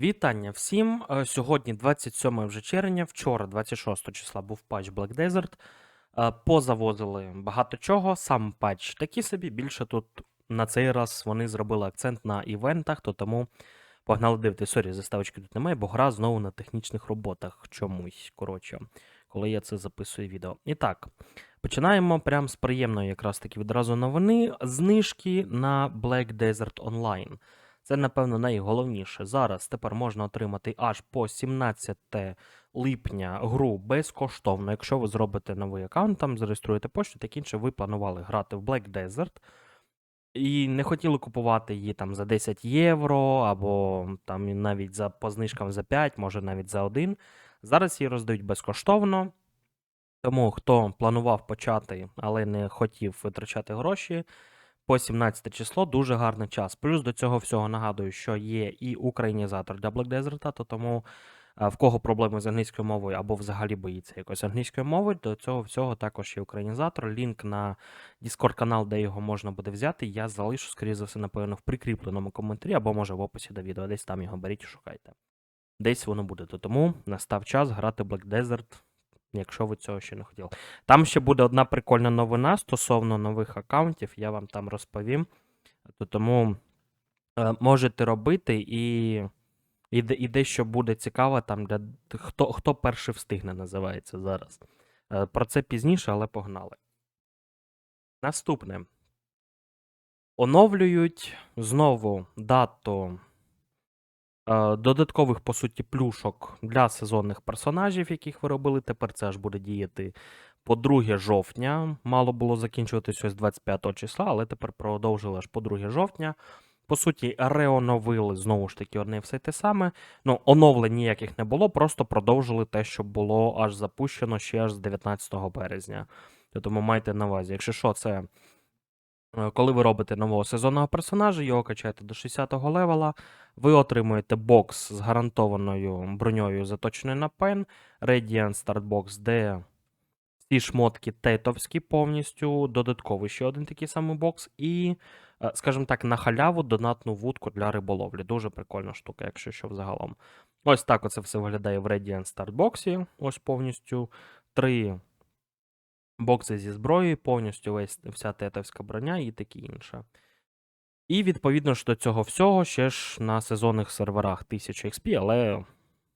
Вітання всім. Е, Сьогодні 27 вже червня, вчора, 26 числа, був патч Black Desert. Е, Позавозили багато чого. Сам патч такий собі. Більше тут на цей раз вони зробили акцент на івентах, то тому погнали дивитися. Сорі, заставочки тут немає, бо гра знову на технічних роботах чомусь. Коротше, коли я це записую відео. І так, починаємо прямо з приємної якраз таки відразу новини. Знижки на Black Desert Online. Це, напевно, найголовніше. Зараз тепер можна отримати аж по 17 липня гру безкоштовно. Якщо ви зробите новий аккаунт, там зареєструєте пошту, так інше ви планували грати в Black Desert. І не хотіли купувати її там за 10 євро, або там навіть за по знижкам за 5, може навіть за 1. Зараз її роздають безкоштовно. Тому хто планував почати, але не хотів витрачати гроші, по 17 число дуже гарний час. Плюс до цього всього нагадую, що є і українізатор для Black Desert, то тому е, в кого проблеми з англійською мовою або взагалі боїться якоїсь англійської мови, до цього всього також є українізатор. Лінк на Discord канал, де його можна буде взяти, я залишу, скоріше за все, напевно, в прикріпленому коментарі, або може в описі до відео. Десь там його беріть і шукайте. Десь воно буде. То тому настав час грати Black Desert, якщо ви цього ще не хотіли. Там ще буде одна прикольна новина стосовно нових аккаунтів, я вам там розповім. То тому е, можете робити і, і, і дещо буде цікаво там для хто, хто перший встигне, називається зараз. Е, про це пізніше, але погнали. Наступне. Оновлюють знову дату додаткових, по суті, плюшок для сезонних персонажів, яких ви робили. Тепер це аж буде діяти по 2 жовтня. Мало було закінчуватися ось 25 числа, але тепер продовжили аж по 2 жовтня. По суті, реоновили знову ж таки одне все те саме. Ну, оновлень ніяких не було, просто продовжили те, що було аж запущено ще аж з 19 березня. Тому майте на увазі, якщо що, це Е, Коли ви робите нового сезонного персонажа, його качаєте до 60-го левела, ви отримуєте бокс з гарантованою броньою заточеною на пен, Radiant Start Box, де всі шмотки тетовські повністю, додатковий ще один такий самий бокс, і, е, скажімо так, на халяву донатну вудку для риболовлі. Дуже прикольна штука, якщо що взагалом. Ось так оце все виглядає в Radiant Start Box. Ось повністю три бокси зі зброєю, повністю весь, вся тетовська броня і таке інше. І відповідно ж до цього всього ще ж на сезонних серверах 1000 XP, але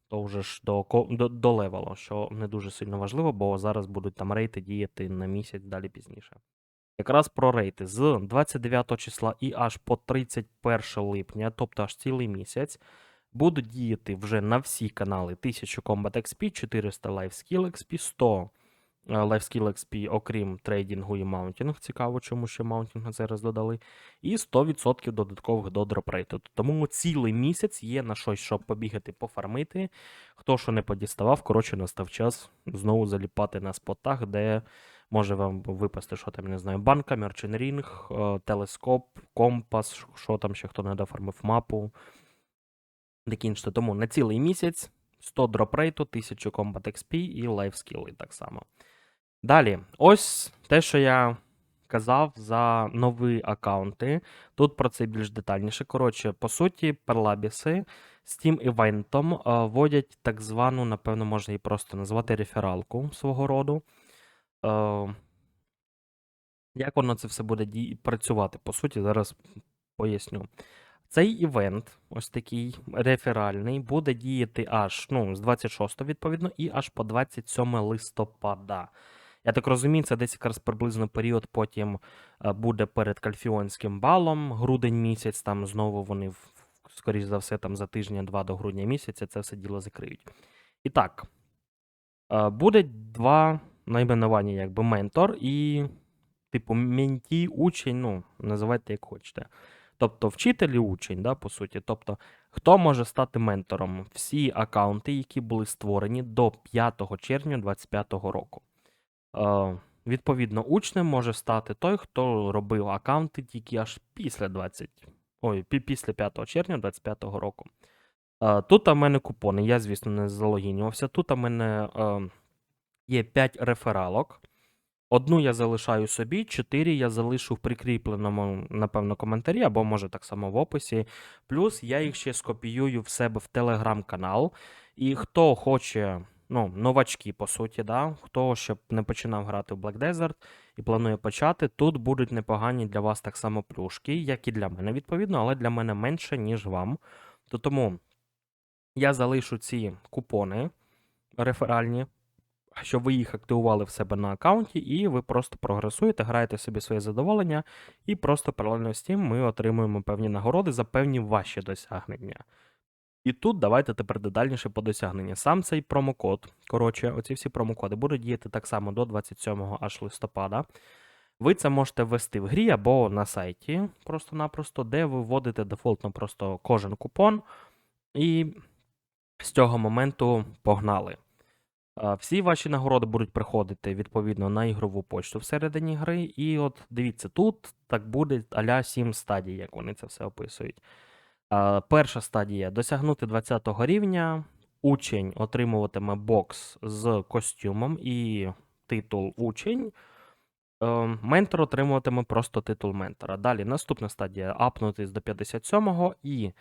то вже ж до, до, до левелу, що не дуже сильно важливо, бо зараз будуть там рейти діяти на місяць далі пізніше. Якраз про рейти з 29 числа і аж по 31 липня, тобто аж цілий місяць, будуть діяти вже на всі канали 1000 Combat XP, 400 Life Skill XP, 100 е, Lifeskill XP, окрім трейдингу і маунтінг. Цікаво, чому ще маунтінг на цей раз додали. І 100% додаткових до дропрейту. Тому цілий місяць є на щось, щоб побігати, пофармити. Хто що не подіставав, коротше, настав час знову заліпати на спотах, де може вам випасти, що там, не знаю, банка, мерченрінг, е, телескоп, компас, що там ще хто не дофармив мапу. Таке інше. Тому на цілий місяць 100 дропрейту, 1000 Combat XP і лайфскіли так само. Далі, ось те, що я казав за нові аккаунти. Тут про це більш детальніше. Коротше, по суті, перлабіси з тим івентом вводять так звану, напевно, можна її просто назвати рефералку свого роду. Е, як воно це все буде працювати? По суті, зараз поясню. Цей івент, ось такий реферальний, буде діяти аж ну, з 26 відповідно, і аж по 27 листопада. Я так розумію, це десь якраз приблизно період потім е, буде перед кальфіонським балом, грудень місяць, там знову вони, скоріш за все, там за тижня-два до грудня місяця це все діло закриють. І так, е, буде два найменування, якби ментор і, типу, менті, учень, ну, називайте як хочете. Тобто вчитель і учень, да, по суті. Тобто, хто може стати ментором? Всі аккаунти, які були створені до 5 червня 2025 року. Е, відповідно, учнем може стати той, хто робив аккаунти тільки аж після 20, ой, після 5 червня 2025 року. Е, тут у мене купони, я, звісно, не залогінювався. Тут у мене е, є 5 рефералок. Одну я залишаю собі, чотири я залишу в прикріпленому, напевно, коментарі, або може так само в описі. Плюс я їх ще скопіюю в себе в телеграм-канал. І хто хоче, ну, новачки, по суті, да, хто ще не починав грати в Black Desert і планує почати, тут будуть непогані для вас так само плюшки, як і для мене, відповідно, але для мене менше, ніж вам. То тому я залишу ці купони реферальні, щоб ви їх активували в себе на аккаунті, і ви просто прогресуєте, граєте собі своє задоволення, і просто паралельно з тим ми отримуємо певні нагороди за певні ваші досягнення. І тут давайте тепер детальніше по досягненню. Сам цей промокод, коротше, оці всі промокоди будуть діяти так само до 27 аж листопада. Ви це можете ввести в грі або на сайті просто-напросто, де ви вводите дефолтно просто кожен купон, і з цього моменту погнали. Всі ваші нагороди будуть приходити відповідно на ігрову почту всередині гри. І от дивіться, тут так буде аля 7 стадій, як вони це все описують. Перша стадія досягнути 20 рівня. Учень отримуватиме бокс з костюмом і титул учень. Е, Ментор отримуватиме просто титул ментора. Далі наступна стадія апнутись до 57-го, і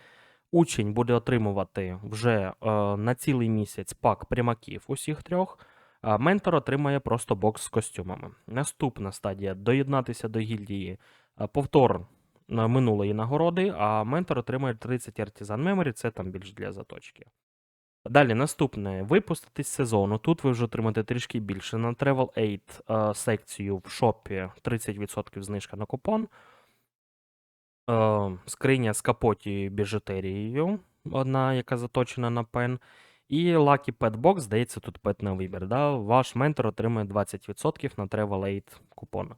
учень буде отримувати вже е, на цілий місяць пак прямаків усіх трьох. Ментор отримає просто бокс з костюмами. Наступна стадія доєднатися до гільдії повтор минулої нагороди, а ментор отримає 30 Artisan Memory, це там більш для заточки. Далі наступне випуститись сезону. Тут ви вже отримаєте трішки більше. На Travel 8 е, секцію в шопі 30% знижка на купон. Е, скриня з капоті біжутерією, одна, яка заточена на пен. І Lucky Pet Box, здається, тут пет на вибір. Да? Ваш ментор отримує 20% на Travel 8 купон.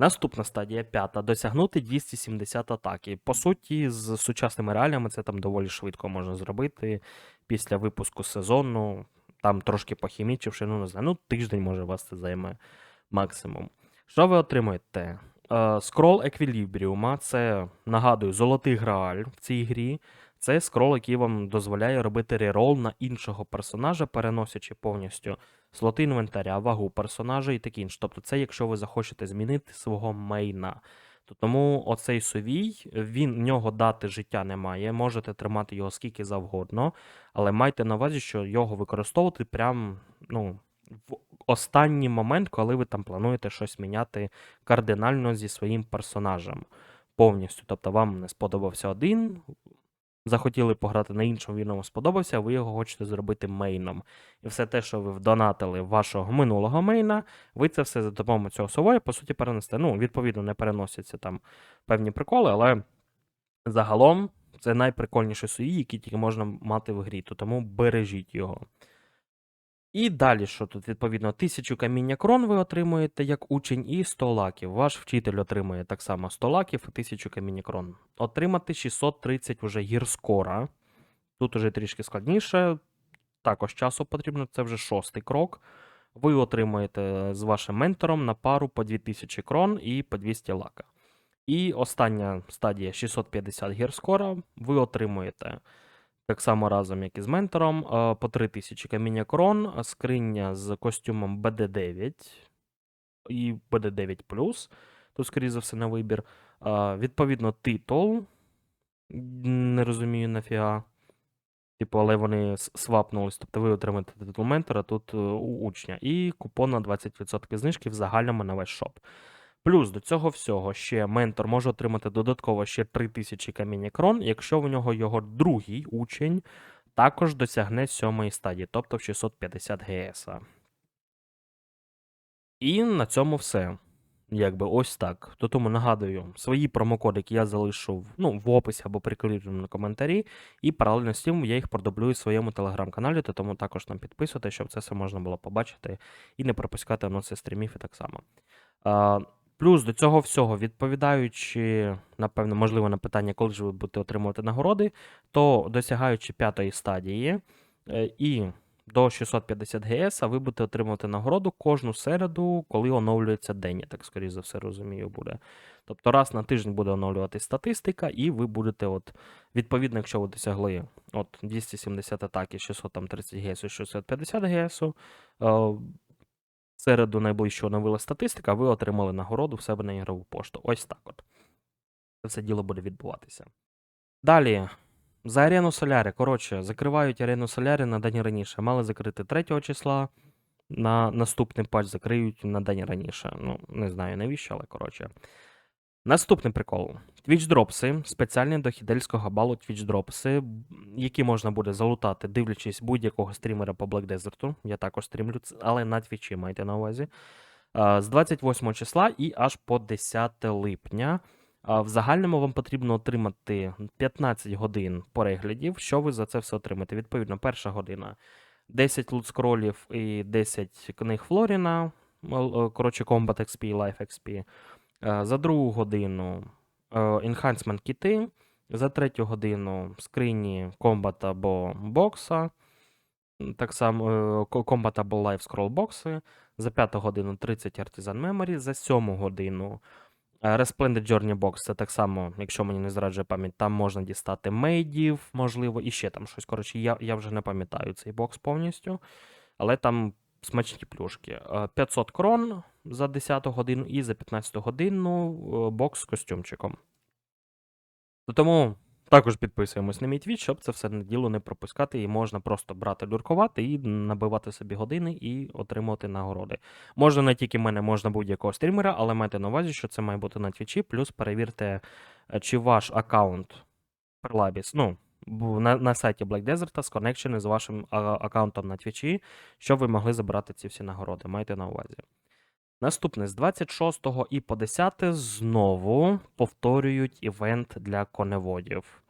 Наступна стадія п'ята досягнути 270 атаки. По суті, з сучасними реаліями це там доволі швидко можна зробити після випуску сезону, там трошки похімічивши, ну не знаю, ну тиждень може вас це займе максимум. Що ви отримуєте? Е, Скрол еквілібріума це нагадую, золотий грааль в цій грі. Це скрол, який вам дозволяє робити рерол на іншого персонажа, переносячи повністю слоти інвентаря, вагу персонажа і таке інше. Тобто, це якщо ви захочете змінити свого мейна. То тому оцей сувій, він в нього дати життя немає, можете тримати його скільки завгодно, але майте на увазі, що його використовувати прям ну, в останній момент, коли ви там плануєте щось міняти кардинально зі своїм персонажем повністю. Тобто вам не сподобався один, захотіли пограти на іншому, він вам сподобався, ви його хочете зробити мейном. І все те, що ви вдонатили вашого минулого мейна, ви це все за допомогою цього совоя, по суті, перенесете. Ну, відповідно, не переносяться там певні приколи, але загалом це найприкольніший суї, який тільки можна мати в грі, то тому бережіть його. І далі, що тут, відповідно, 1000 каміння крон ви отримуєте як учень, і 100 лаків. Ваш вчитель отримує так само 100 лаків і 1000 каміння крон. Отримати 630 вже гірскора. Тут уже трішки складніше. Також часу потрібно, це вже шостий крок. Ви отримуєте з вашим ментором на пару по 2000 крон і по 200 лака. І остання стадія 650 гірскора. Ви отримуєте так само разом, як і з ментором, е, по 3000 каміння крон, скриня з костюмом BD9 і BD9. Тут, скоріше за все, на вибір. Е, Відповідно, титул. Не розумію нафіга. Типу, але вони свапнулись. Тобто ви отримаєте титул ментора тут е, у учня. І купон на 20% знижки в загальному на весь шоп. Плюс до цього всього ще ментор може отримати додатково ще 3000 каміння крон, якщо в нього його другий учень також досягне сьомої стадії, тобто в 650 ГС. І на цьому все. Якби ось так. То тому нагадую, свої промокоди, які я залишу ну, в описі або прикріпленому на коментарі, і паралельно з тим я їх продублюю в своєму телеграм-каналі, то тому також там підписуйте, щоб це все можна було побачити і не пропускати анонси стрімів і так само. Плюс до цього всього, відповідаючи, напевно, можливо, на питання, коли ж ви будете отримувати нагороди, то досягаючи п'ятої стадії е, і до 650 ГС, а ви будете отримувати нагороду кожну середу, коли оновлюється день, я так скоріше за все розумію, буде. Тобто раз на тиждень буде оновлюватись статистика, і ви будете, от, відповідно, якщо ви досягли от 270 атаки, 630 ГС, 650 ГС, В середу найближче оновила статистика, ви отримали нагороду в себе на ігрову пошту. Ось так от. Це все діло буде відбуватися. Далі. За арену Солярі. Коротше, закривають арену Солярі на день раніше. Мали закрити 3 числа. На наступний патч закриють на день раніше. Ну, не знаю навіщо, але коротше. Наступний прикол. Twitch дропси, спеціальні до хідельського балу Twitch дропси, які можна буде залутати, дивлячись будь-якого стрімера по Black Desert. Я також стрімлю, але на твічі майте на увазі. З 28 числа і аж по 10 липня. В загальному вам потрібно отримати 15 годин переглядів. Що ви за це все отримаєте? Відповідно, перша година 10 лут скролів і 10 книг Флоріна. Е, Коротше, Combat XP Life XP. Е, За другу годину е, Enhancement кіти. За третю годину скрині Combat або бокса. Так само е, Combat або Live Scroll бокси. За п'яту годину 30 Artisan Memory. За сьому годину Resplendent Journey Box. Це так само, якщо мені не зраджує пам'ять, там можна дістати мейдів, можливо, і ще там щось. Коротше, я, я вже не пам'ятаю цей бокс повністю. Але там смачні плюшки. Е, 500 крон за 10 годину і за 15 годину е, бокс з костюмчиком. Тому також підписуємось на мій твіт, щоб це все на діло не пропускати, і можна просто брати люркувати і набивати собі години і отримувати нагороди. Можна не тільки мене, можна будь-якого стрімера, але майте на увазі, що це має бути на твічі, плюс перевірте, е, чи ваш аккаунт Perlabis, ну, на, на сайті Black Desert з сконекшений з вашим аккаунтом на твічі, щоб ви могли забрати ці всі нагороди. Майте на увазі. Наступне з 26 і по 10 знову повторюють івент для коневодів.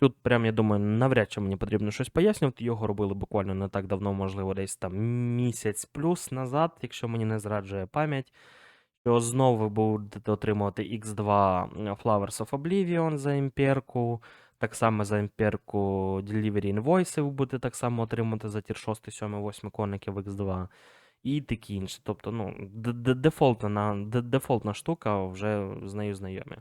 Тут, прям, я думаю, навряд чи мені потрібно щось пояснювати. Його робили буквально не так давно, можливо, десь там місяць плюс назад, якщо мені не зраджує пам'ять. Що знову ви будете отримувати X2 Flowers of Oblivion за імперку. Так само за імперку Delivery Invoice ви будете так само отримати за тір 6, 7, 8 коників X2 і такі інші. Тобто, ну, дефолтна, дефолтна штука, вже з нею знайомі.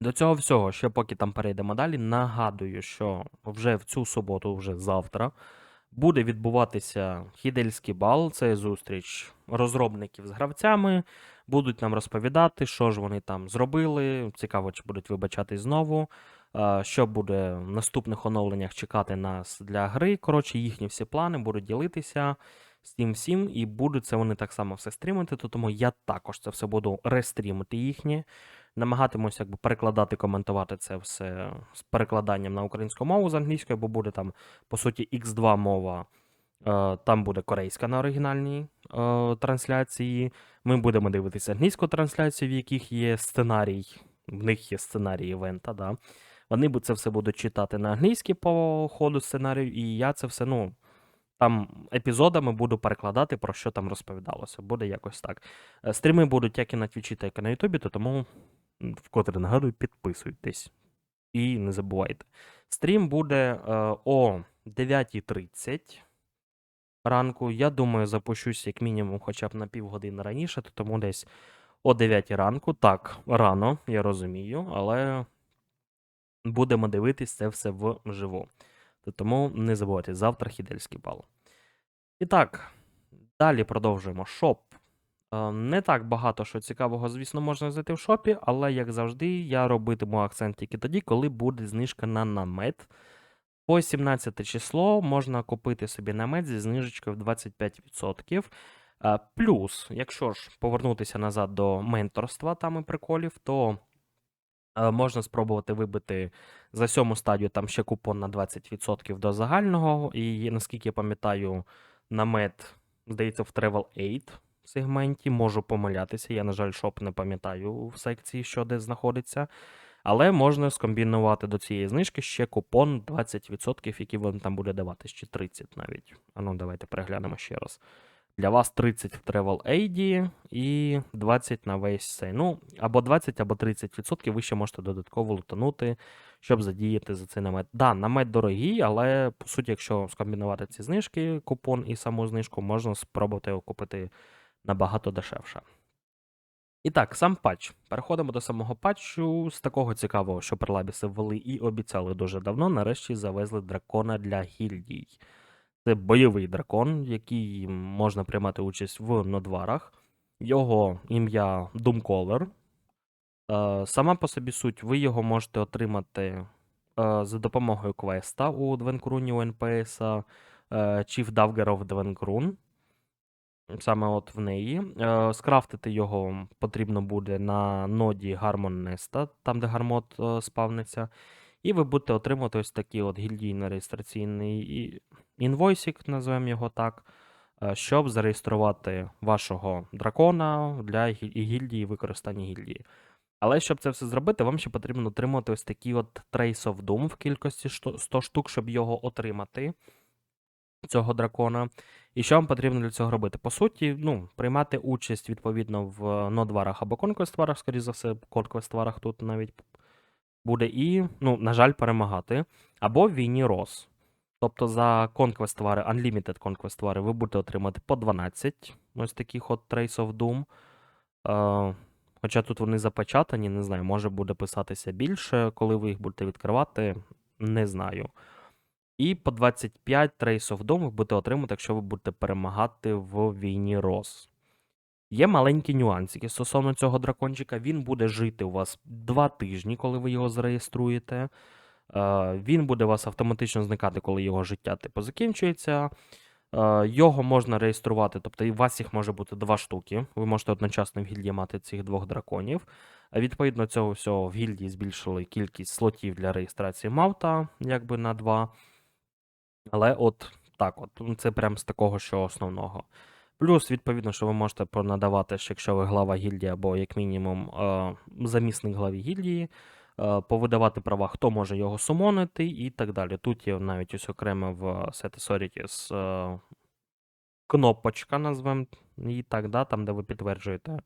До цього всього, ще поки там перейдемо далі, нагадую, що вже в цю суботу, вже завтра, буде відбуватися хідельський бал. Це зустріч розробників з гравцями. Будуть нам розповідати, що ж вони там зробили. Цікаво, чи будуть вибачатись знову. Що буде в наступних оновленнях чекати нас для гри. Коротше, їхні всі плани будуть ділитися з тим всім, і будуть це вони так само все стрімити. То тому я також це все буду рестрімити їхнє. Намагатимусь якби перекладати, коментувати це все з перекладанням на українську мову з англійської, бо буде там, по суті, X2 мова. Е, Там буде корейська на оригінальній е, трансляції. Ми будемо дивитися англійську трансляцію, в яких є сценарій. В них є сценарій івента, да. Вони бу- це все будуть читати на англійській по ходу сценарію, і я це все, ну, там епізодами буду перекладати, про що там розповідалося. Буде якось так. Е, Стріми будуть як і на Твічі, так і на Ютубі, то тому, вкотре нагадую, підписуйтесь. І не забувайте. Стрім буде е, о 9.30 ранку. Я думаю, запущусь як мінімум хоча б на півгодини раніше, то тому десь о 9 ранку. Так, рано, я розумію, але будемо дивитись це все вживу. Тому не забувайте, завтра хідельський бал. І так, далі продовжуємо. Шоп. Е, Не так багато що цікавого, звісно, можна знайти в шопі, але, як завжди, я робитиму акцент тільки тоді, коли буде знижка на намет. По 17 число можна купити собі намет зі знижечкою в 25%. Е, Плюс, якщо ж повернутися назад до менторства там і приколів, то е, можна спробувати вибити за сьому стадію там ще купон на 20% до загального. І наскільки я пам'ятаю, намет, здається, в Travel 8 сегменті. Можу помилятися. Я, на жаль, шоп не пам'ятаю в секції, що де знаходиться. Але можна скомбінувати до цієї знижки ще купон 20%, який вам там буде даватись, чи 30 навіть. А ну, давайте переглянемо ще раз. Для вас 30 в Travel Aid і 20 на весь цей. Ну, або 20, або 30% ви ще можете додатково лутанути, щоб задіяти за цей намет. Да, намет дорогий, але по суті, якщо скомбінувати ці знижки, купон і саму знижку, можна спробувати його купити набагато дешевше. І так, сам патч. Переходимо до самого патчу. З такого цікавого, що прилабіси ввели і обіцяли дуже давно, нарешті завезли дракона для гільдій. Це бойовий дракон, який можна приймати участь в нодварах. Його ім'я Doomcaller. Е, Сама по собі суть, ви його можете отримати е, за допомогою квеста у Двенкруні у е, Chief Dagger of Двенкрун. Саме от в неї. Е, Скрафтити його потрібно буде на ноді Harmon Nesta, там, де гармот спавниться. І ви будете отримувати ось такий от гільдійно-реєстраційний і- інвойсик, називаємо його так, е, щоб зареєструвати вашого дракона для гільдії використання гільдії. Але щоб це все зробити, вам ще потрібно отримати ось такий от Trace of Doom в кількості 100 штук, щоб його отримати, цього дракона. І що вам потрібно для цього робити? По суті, ну, приймати участь відповідно в нодварах або конквест-варах, скоріше за все, конквест-варах тут навіть буде, і, ну, на жаль, перемагати. Або в війні Рос. Тобто за конквест-вари, Unlimited конквест-вари ви будете отримати по 12 ось таких от Trace of Doom. Е, хоча тут вони запечатані, не знаю, може буде писатися більше, коли ви їх будете відкривати, не знаю. І по 25 Trace of Doom ви будете отримати, якщо ви будете перемагати в війні Рос. Є маленькі нюансики стосовно цього дракончика. Він буде жити у вас 2 тижні, коли ви його зареєструєте. Е, Він буде у вас автоматично зникати, коли його життя типу закінчується. Е, Його можна реєструвати, тобто у вас їх може бути два штуки. Ви можете одночасно в гільдії мати цих двох драконів. А Відповідно цього всього в гільдії збільшили кількість слотів для реєстрації Мавта, якби на два. Але от так, от ну, це прям з такого, що основного. Плюс, відповідно, що ви можете понадавати, що якщо ви глава гільдії, або як мінімум е, замісник главі гільдії, е, повидавати права, хто може його сумонити і так далі. Тут є навіть ось окремо в Set Authorities е, кнопочка, назвемо її так, да, там, де ви підтверджуєте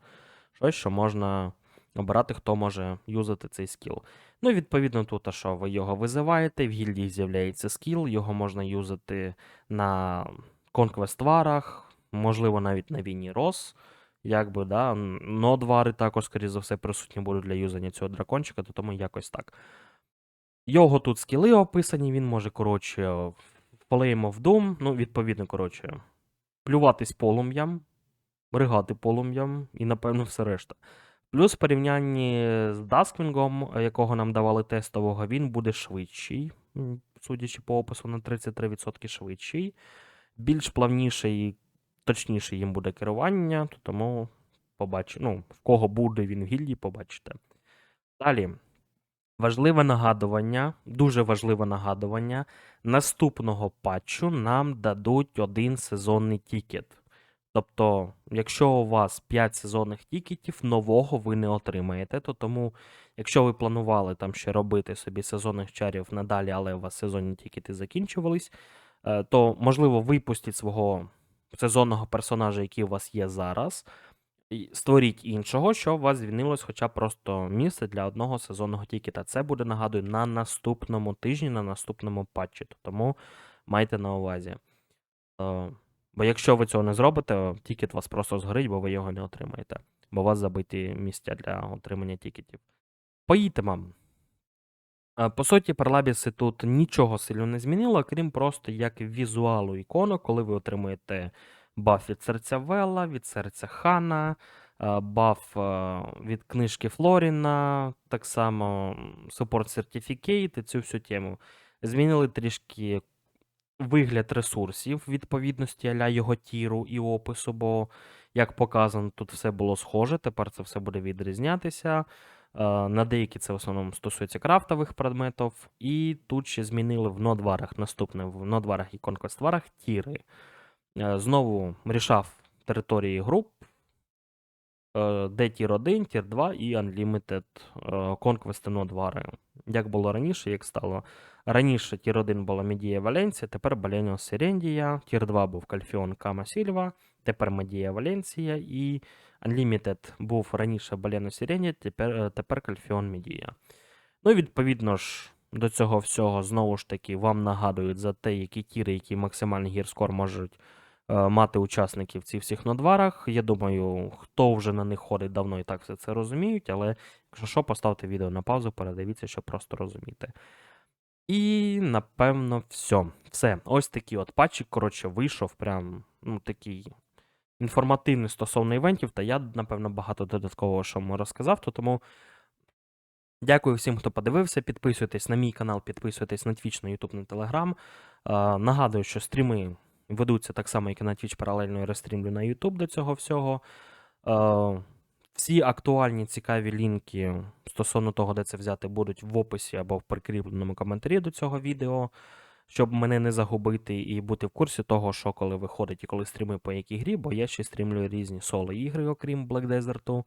щось, що можна обирати, хто може юзати цей скіл. Ну, і відповідно, тут, а що ви його визиваєте, в гільдії з'являється скіл, його можна юзати на конквест-варах, можливо, навіть на війні Рос. Якби, да, н- нодвари також, скоріше за все, присутні будуть для юзання цього дракончика, то тому якось так. Його тут скіли описані, він може, коротше, Flame of Doom, ну, відповідно, коротше, плюватись полум'ям, ригати полум'ям і, напевно, все решта. Плюс в порівнянні з Дасквінгом, якого нам давали тестового, він буде швидший, судячи по опису, на 33% швидший. Більш плавніший, точніше їм буде керування, то тому побачу, ну, в кого буде він в гільдії, побачите. Далі. Важливе нагадування, дуже важливе нагадування. Наступного патчу нам дадуть один сезонний тікет. Тобто, якщо у вас 5 сезонних тікетів, нового ви не отримаєте. То тому, якщо ви планували там ще робити собі сезонних чарів надалі, але у вас сезонні тікети закінчувались, е, то можливо випустіть свого сезонного персонажа, який у вас є зараз, створіть іншого, що у вас звільнилось хоча б просто місце для одного сезонного тікета. Це буде, нагадую, на наступному тижні, на наступному патчі. Тому майте на увазі. Е, Бо якщо ви цього не зробите, тікет вас просто згорить, бо ви його не отримаєте. Бо у вас забиті місця для отримання тікетів. Поїдьте, мам. Е, По суті, парлабіси тут нічого сильно не змінило, крім просто як візуалу іконок, коли ви отримуєте баф від серця Вела, від серця Хана, е, баф е, від книжки Флоріна, так само Support Certificate і цю всю тему. Змінили трішки вигляд ресурсів відповідності аля його тіру і опису, бо, як показано, тут все було схоже, тепер це все буде відрізнятися. Е, На деякі це в основному стосується крафтових предметів, і тут ще змінили в нодварах наступне в нодварах і конквестварах тіри. Е, Знову рішав території груп, де тір 1, тір 2 і Unlimited е, конквести нодвари. Як було раніше, як стало. Раніше тір 1 була Медія Валенція, тепер Баленіо Серендія, тір 2 був Кальфіон Кама Сільва, тепер Медія Валенція і Unlimited був раніше Балено Сирені, тепер, е, тепер Кальфіон Медія. Ну і відповідно ж до цього всього, знову ж таки, вам нагадують за те, які тіри, які максимальний гірскор можуть е, мати учасники в цих всіх нодварах. Я думаю, хто вже на них ходить давно і так все це розуміють, але якщо що, поставте відео на паузу, передивіться, щоб просто розуміти. І напевно все. Все, ось такий от патчик, коротше, вийшов. Прям ну, такий інформативний стосовно івентів. Та я, напевно, багато додаткового що вам розказав. То тому дякую всім, хто подивився. Підписуйтесь на мій канал, підписуйтесь на Twitch, на YouTube, на Telegram. Е, нагадую, що стріми ведуться так само, як і на Twitch, паралельно і рестрімлю на YouTube до цього всього. Е, всі актуальні цікаві лінки стосовно того, де це взяти, будуть в описі або в прикріпленому коментарі до цього відео, щоб мене не загубити і бути в курсі того, що коли виходить і коли стріми по якій грі, бо я ще стрімлю різні соло-ігри, окрім Black Desert.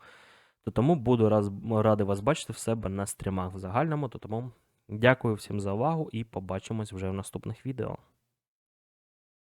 То тому буду раз, радий вас бачити в себе на стрімах в загальному. То тому дякую всім за увагу і побачимось вже в наступних відео.